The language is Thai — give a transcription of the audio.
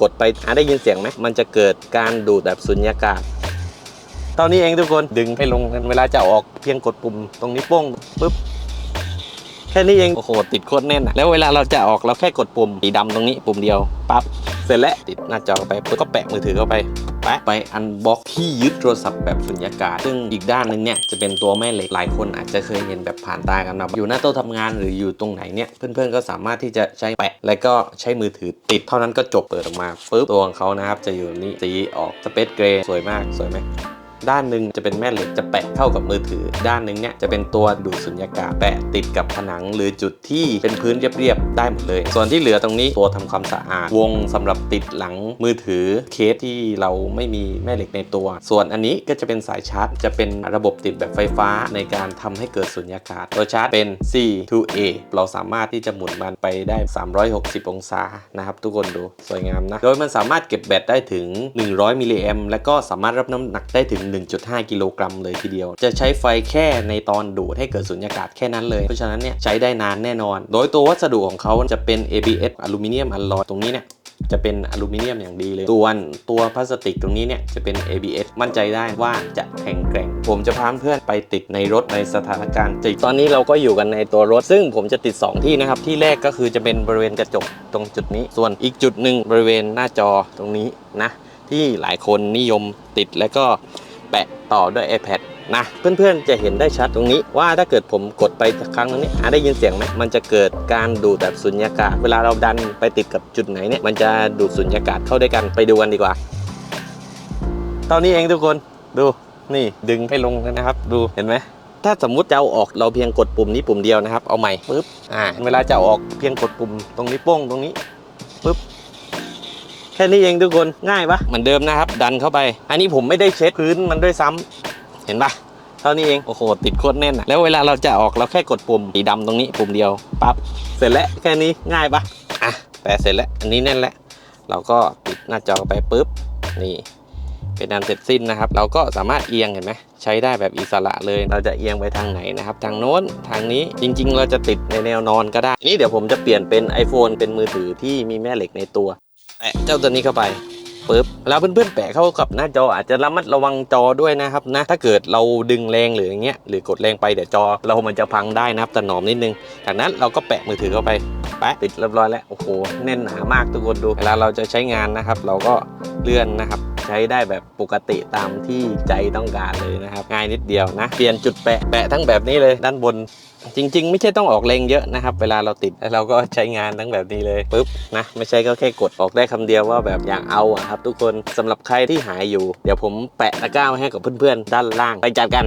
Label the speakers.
Speaker 1: กดไปอาได้ยินเสียงไหมมันจะเกิดการดูดแบบสุญญากาศตอนนี้เองทุกคนดึงให้ลงกันเวลาจะออกเพียงกดปุ่มตรงนี้โป้งปุ๊บแค่นี้เองโอ้โหติดโคตรแน่นอะแล้วเวลาเราจะออกเราแค่กดปุ่มสีดำตรงนี้ปุ่มเดียวปั๊บเสร็จแล้วติดหน้าจอเข้าไปปุ๊บก็แปะมือถือเข้าไป แปะไปอันบ็อกที่ยึดโทรศัพท์แบบสุญญากาศ ซึ่งอีกด้านหนึงเนี่ยจะเป็นตัวแม่เหล็กหลายคนอาจจะเคยเห็นแบบผ่านตากันนะอยู่หน้าโต๊ะทำงานหรืออยู่ตรงไหนเนี่ยเพื่อนๆก็สามารถที่จะใช้แปะ แล้วก็ใช้มือถือติดเท่านั้นก็จบเปิดออกมาปุ๊บตัวของเขานะครับจะอยู่นี่สีออกสเปซเกรย์สวยมากสวยไหม ด้านหนึ่งจะเป็นแม่เหล็กจะแปะเข้ากับมือถือ ด้านหนึ่งเนี่ยจะเป็นตัวดูดสุญญากาศแปะติดกับผนังหรือจุดที่เป็นพื้นเรียบๆได้หมดเลย ส่วนที่เหลือตรงนี้ตัวทำความสะอาด วงสำหรับติดหลังมือถือเคสที่เราไม่มีแม่เหล็กในตัว ส่วนอันนี้ก็จะเป็นสายชาร์จ จะเป็นระบบติดแบบไฟฟ้าในการทำให้เกิดสุญญากาศตัวชาร์จเป็น C to A เราสามารถที่จะหมุนมันไปได้ 360 องศานะครับทุกคนดูสวยงามนะโดยมันสามารถเก็บแบตได้ถึง 100มิลลิแอมและก็สามารถรับน้ำหนักได้ถึง1.5 กิโลกรัมเลยทีเดียว จะใช้ไฟแค่ในตอนดูดให้เกิดสุญญากาศแค่นั้นเลย เพราะฉะนั้นเนี่ยใช้ได้นานแน่นอน โดยตัววัสดุของเขาจะเป็น ABS อลูมิเนียมอลลอยตรงนี้เนี่ยจะเป็นอลูมิเนียมอย่างดีเลยส่วนตัวพลาสติกตรงนี้เนี่ยจะเป็น ABS มั่นใจได้ว่าจะแข็งแกร่ง ผมจะพาเพื่อนไปติดในรถในสถานการณ์จริงตอนนี้เราก็อยู่กันในตัวรถ ซึ่งผมจะติด 2 ที่นะครับ ที่แรกก็คือจะเป็นบริเวณกระจกตรงจุดนี้ ส่วนอีกจุดหนึ่งบริเวณหน้าจอตรงนี้นะ ที่หลายคนนิยมติดแล้วก็ แปะต่อด้วย iPad นะเพื่อนๆจะเห็นได้ชัดตรงนี้ว่าถ้าเกิดผมกดไปครั้งนึงนี้หาได้ยินเสียงไหมมันจะเกิดการดูดแบบสุญญากาศ เวลาเราดันไปติดกับจุดไหนเนี่ยมันจะดูดสุญญากาศเข้าด้วยกันไปดูกันดีกว่า ตอนนี้เองทุกคนดูนี่ดึงให้ลงนะครับ ดูเห็นไหมถ้าสมมุติจะเอาออกเราเพียงกดปุ่มนี้ปุ่มเดียวนะครับเอาใหม่ปุ๊บอ่าเวลาจะเอาออกเพียงกดปุ่มตรงนี้โป้งตรงนี้ แค่นี้เองทุกคนง่ายปะเหมือนเดิมนะครับ ดันเข้าไป อันนี้ผมไม่ได้เช็ดพื้นมันด้วยซ้ำเห็นปะเท่านี้เองโอ้โหติดโคตรแน่นอะแล้วเวลาเราจะออกเราแค่กดปุ่มสีดำตรงนี้ปุ่มเดียวปั๊บเสร็จแล้วแค่นี้ง่ายปะอะแปะเสร็จแล้วอันนี้แน่นแล้วเราก็ติดหน้าจอไปปุ๊บนี่เป็นอันเสร็จสิ้นนะครับ เราก็สามารถเอียงเห็นไหมใช้ได้แบบอิสระเลย เราจะเอียงไปทางไหนนะครับ ทางโน้นทางนี้จริง ๆ เราจะติดในแนวนอนก็ได้ นี่เดี๋ยวผมจะเปลี่ยนเป็น iPhone เป็นมือถือที่มีแม่เหล็กในตัว แปะเจ้าตัวนี้เข้าไปปึ๊บแล้วเพื่อนๆแปะเข้ากับหน้าจออาจจะระมัดระวังจอด้วยนะครับนะถ้าเกิดเราดึงแรงหรืออย่างเงี้ยหรือกดแรงไปเดี๋ยวจอเรามันจะพังได้นะครับถนอมนิดนึง จากนั้นเราก็แปะมือถือเข้าไปแปะติดเรียบร้อยแล้วโอ้โหแน่นหนามากทุกคนดูเวลาเราจะใช้งานนะครับ เราก็เลื่อนนะครับใช้ได้แบบปกติตามที่ใจต้องการเลยนะครับ ง่ายนิดเดียวนะ เปลี่ยนจุดแปะแปะทั้งแบบนี้เลยด้านบน จริง ๆ ไม่ใช่ต้องออกแรงเยอะนะครับ เวลาเราติดแล้วเราก็ใช้งานทั้งแบบนี้เลยปุ๊บนะไม่ใช่ก็แค่กดออกได้คำเดียวว่าแบบอยากเอาอะครับ ทุกคนสำหรับใครที่หายอยู่ เดี๋ยวผมแปะตะกร้าให้กับเพื่อนๆด้านล่างไปจัดกัน